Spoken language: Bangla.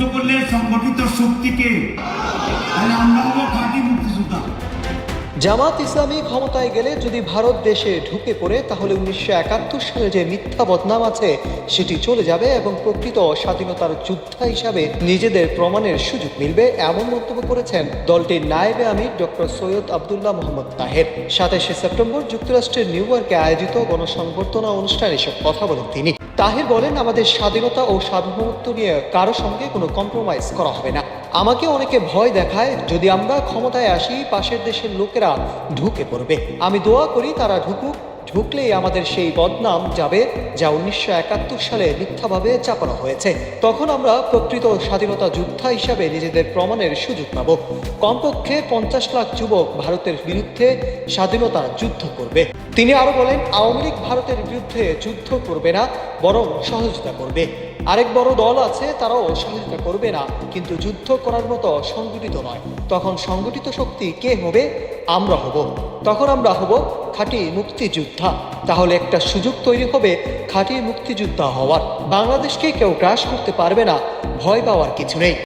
যুদ্ধ করলে সংগঠিত শক্তিকে তাহলে আমরা হব খাঁটি মুক্তিযোদ্ধা। জামাত ইসলামী ক্ষমতায় গেলে যদি ভারত দেশে ঢুকে পড়ে, তাহলে উনিশশো একাত্তর সালে যে মিথ্যা বদনাম আছে, সেটি চলে যাবে এবং প্রকৃত স্বাধীনতার যোদ্ধা হিসাবে নিজেদের প্রমাণের সুযোগ মিলবে, এমন মন্তব্য করেছেন দলটির নায়েবে আমির ডক্টর সৈয়দ আবদুল্লাহ মোহাম্মদ তাহের। সাতাশে সেপ্টেম্বর যুক্তরাষ্ট্রের নিউ ইয়র্কে আয়োজিত গণসংবর্ধনা অনুষ্ঠানে এসব কথা বলেন তিনি। তাহির বলেন, আমাদের স্বাধীনতা ও সার্বভৌমত্ব নিয়ে কারও সঙ্গে কোনো কম্প্রোমাইজ করা হবে না। আমাকে অনেকে ভয় দেখায় যদি আমরা ক্ষমতায় আসি, পাশের দেশের লোকেরা ঢুকে পড়বে। আমি দোয়া করি তারা ঢুকুক। ঢুকলেই আমাদের সেই বদনাম যাবে যা উনিশশো একাত্তর সালে মিথ্যাভাবে চাপানো হয়েছে। তখন আমরা প্রকৃত স্বাধীনতা যোদ্ধা হিসাবে নিজেদের প্রমাণের সুযোগ পাব। কমপক্ষে পঞ্চাশ লাখ যুবক ভারতের বিরুদ্ধে স্বাধীনতা যুদ্ধ করবে। তিনি আরও বলেন, আওয়ামী লীগ ভারতের বিরুদ্ধে যুদ্ধ করবে না, বরং সহযোগিতা করবে। আরেক বড় দল আছে, তারাও সহযোগিতা করবে না, কিন্তু যুদ্ধ করার মতো সংগঠিত নয়। তখন সংগঠিত শক্তি কে হবে? আমরা হব। তখন আমরা হব খাঁটি মুক্তিযোদ্ধা। তাহলে একটা সুযোগ তৈরি হবে খাঁটি মুক্তিযোদ্ধা হওয়ার। বাংলাদেশকে কেউ গ্রাস করতে পারবে না, ভয় পাওয়ার কিছু নেই।